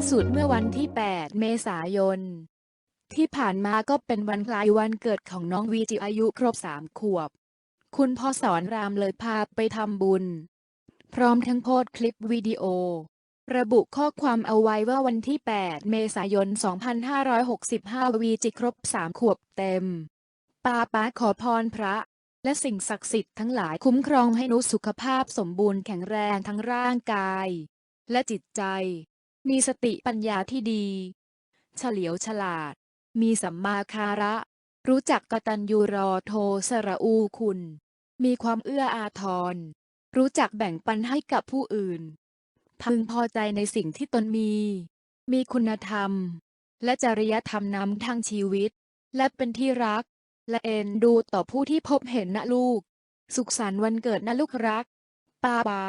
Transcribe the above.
สุดเมื่อวันที่ 8 เมษายน ที่ผ่านมาก็เป็นวันคล้ายวันเกิดของน้องวีจิอายุครบ3ขวบ คุณพ่อสอนรามเลยพาไปทำบุญ พร้อมทั้งโพสคลิปวิดีโอ ระบุข้อความเอาไว้ว่าวันที่ 8 เมษายน 2565 วีจิครบ3ขวบเต็มป้าป้าขอพรพระและสิ่งศักดิ์สิทธิ์ทั้งหลายคุ้มครองให้นุสุขภาพสมบูรณ์แข็งแรงทั้งร่างกาย และจิตใจ มีสติปัญญาที่ดี เฉลียวฉลาด มีสัมมาคาระ รู้จักกตัญญูรอโทสระอูคุณ มีความเอื้ออาทร รู้จักแบ่งปันให้กับผู้อื่น พึงพอใจในสิ่งที่ตนมี มีคุณธรรม และจริยธรรมนำทางชีวิต และเป็นที่รัก และเอ็นดูต่อผู้ที่พบเห็นนะลูก สุขสันต์วันเกิดนะลูกรักป้าป้า